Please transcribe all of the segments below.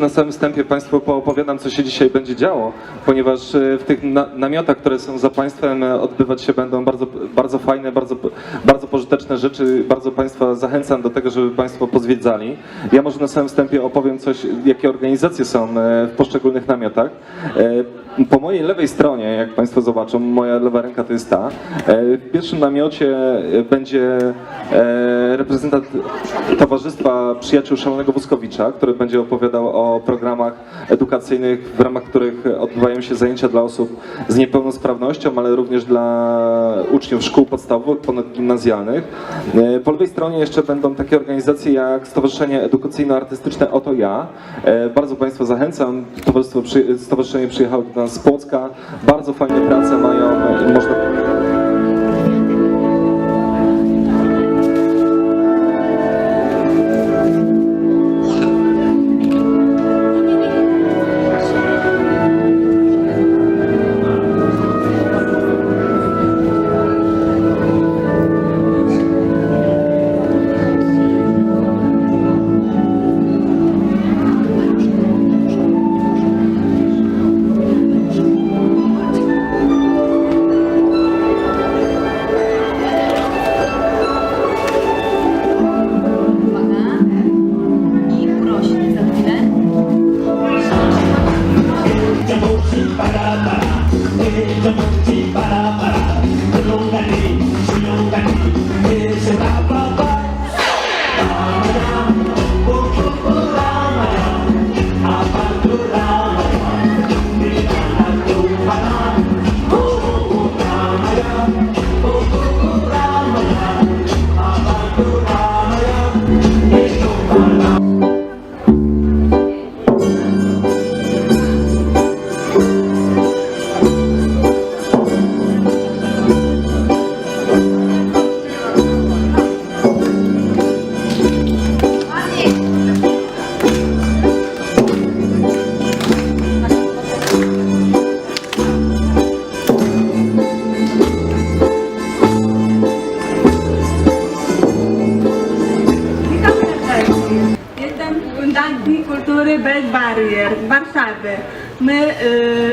Jeszcze na samym wstępie Państwu poopowiadam, co się dzisiaj będzie działo, ponieważ e, w tych na namiotach, które są za Państwem, e, odbywać się będą bardzo, bardzo fajne, bardzo, bardzo pożyteczne rzeczy. Bardzo Państwa zachęcam do tego, żeby Państwo pozwiedzali. Ja może na samym wstępie opowiem coś, jakie organizacje są e, w poszczególnych namiotach. Po mojej lewej stronie, jak Państwo zobaczą, moja lewa ręka to jest ta. W pierwszym namiocie będzie reprezentant Towarzystwa Przyjaciół Szalonego Wuskowicza, który będzie opowiadał o programach edukacyjnych, w ramach których odbywają się zajęcia dla osób z niepełnosprawnością, ale również dla uczniów szkół podstawowych, ponadgimnazjalnych. E, Po lewej stronie jeszcze będą takie organizacje jak Stowarzyszenie Edukacyjno-Artystyczne Oto Ja. E, Bardzo Państwa zachęcam. Stowarzyszenie przyjechało do nas z Płocka. Bardzo fajne prace mają. e, Można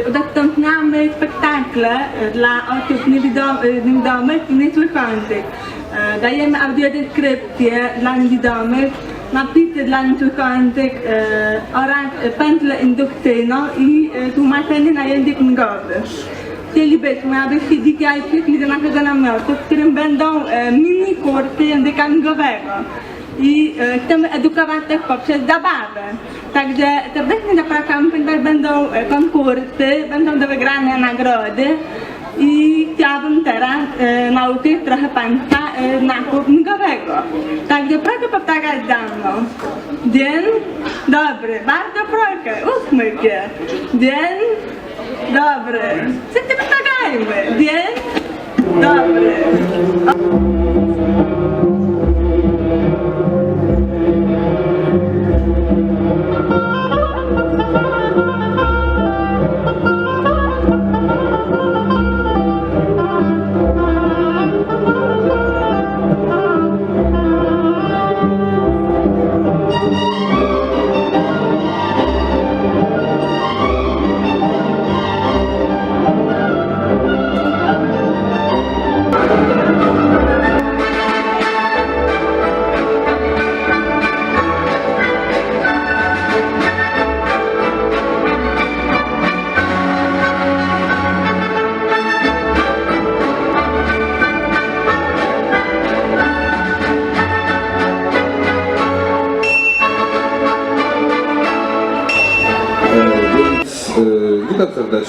udostępniamy spektakle y, dla osób y, niewidomych i niesłyszących. Y, dajemy audiodeskrypcje dla niewidomych, napisy dla niesłyszących y, oraz y, pętlę indukcyjną i y, tłumaczenie na język migowy. Chcielibyśmy, abyście dzisiaj przyszli do naszego namiotu, w którym będą e, mini kursy języka migowego. I e, chcemy edukować też poprzez zabawę. Także serdecznie zapraszam, ponieważ będą e, konkursy, będą do wygrania nagrody. I chciałabym teraz e, nauczyć trochę Państwa e, znaku migowego. Także proszę powtarzać za mną. Dzień dobry, bardzo proszę, uśmiech się. Dzień dobry. Wszyscy powtarzajmy. Dzień dobry. E,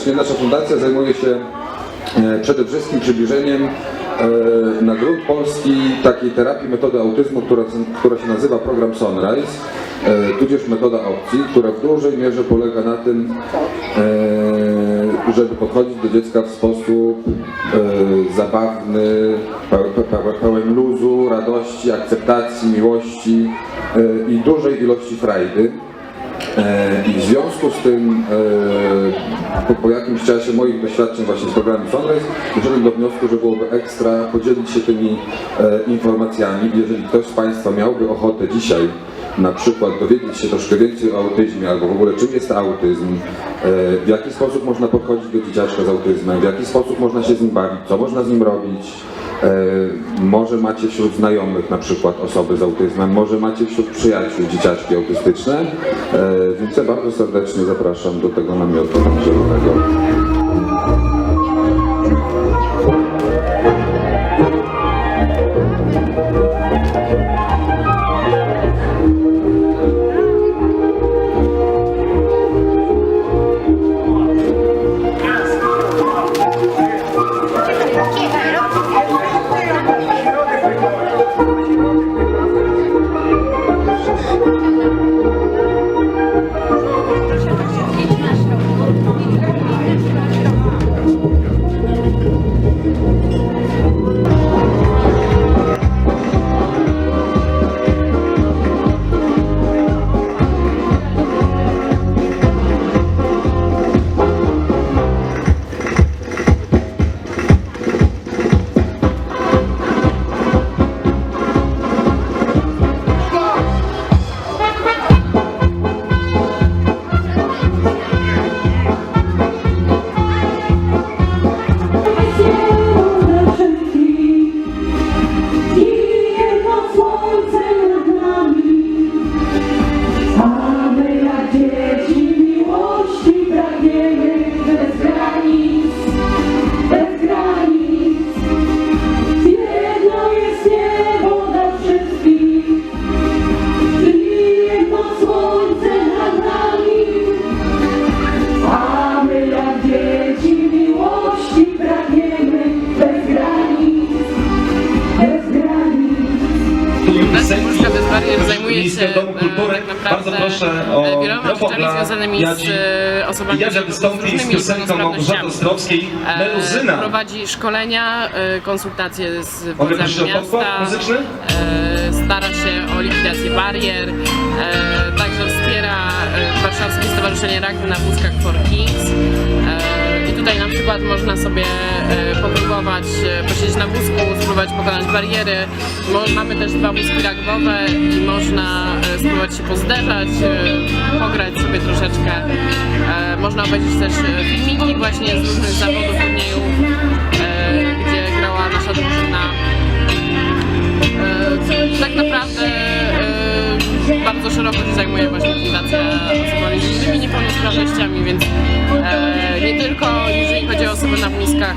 serdecznie. Nasza fundacja zajmuje się e, przede wszystkim przybliżeniem e, na grunt polski takiej terapii metody autyzmu, która, która się nazywa program Sunrise, e, tudzież metoda opcji, która w dużej mierze polega na tym, żeby podchodzić do dziecka w sposób zabawny, pełen, luzu, radości, akceptacji, miłości i dużej ilości frajdy. E, I w związku z tym, e, po, po jakimś czasie moich doświadczeń właśnie z programem Sunrise, doszedłem do wniosku, że byłoby ekstra podzielić się tymi e, informacjami. Jeżeli ktoś z Państwa miałby ochotę dzisiaj na przykład dowiedzieć się troszkę więcej o autyzmie, albo w ogóle czym jest autyzm, w jaki sposób można podchodzić do dzieciaczka z autyzmem, w jaki sposób można się z nim bawić, co można z nim robić, Może macie wśród znajomych na przykład osoby z autyzmem, może macie wśród przyjaciół dzieciaczki autystyczne, E, więc ja bardzo serdecznie zapraszam do tego namiotu zielonego. Minister Domu Kultury. tak naprawdę Bardzo proszę o e, mikrofon dla z Jadzi- e, osobami Jadzia z wystąpi z różnymi piosenką Małgorzaty. Ostrowskiej E, Meluzyna. Prowadzi szkolenia, konsultacje z władzami miasta, muzyczny? stara się o likwidację barier, także wspiera Warszawskie Stowarzyszenie Rugby na wózkach for Kids. Tutaj na przykład można sobie e, popróbować e, posiedzieć na wózku, spróbować pokonać bariery. Mamy też dwa wózki rugbowe i można e, spróbować się pozderzać, pograć sobie troszeczkę. Można obejrzeć też filmiki właśnie z różnych zawodów, turniejów, gdzie grała nasza drużyna. Tak naprawdę bardzo szeroko się zajmuje właśnie Fundacja z niepełnosprawnościami, więc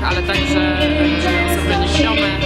ale także osoby niewidome.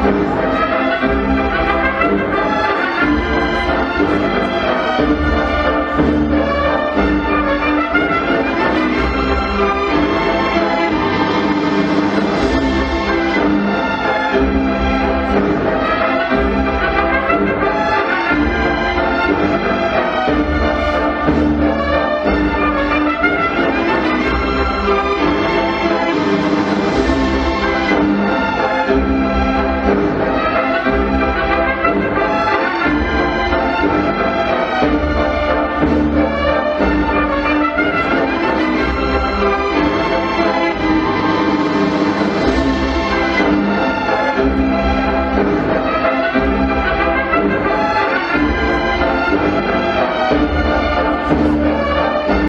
Música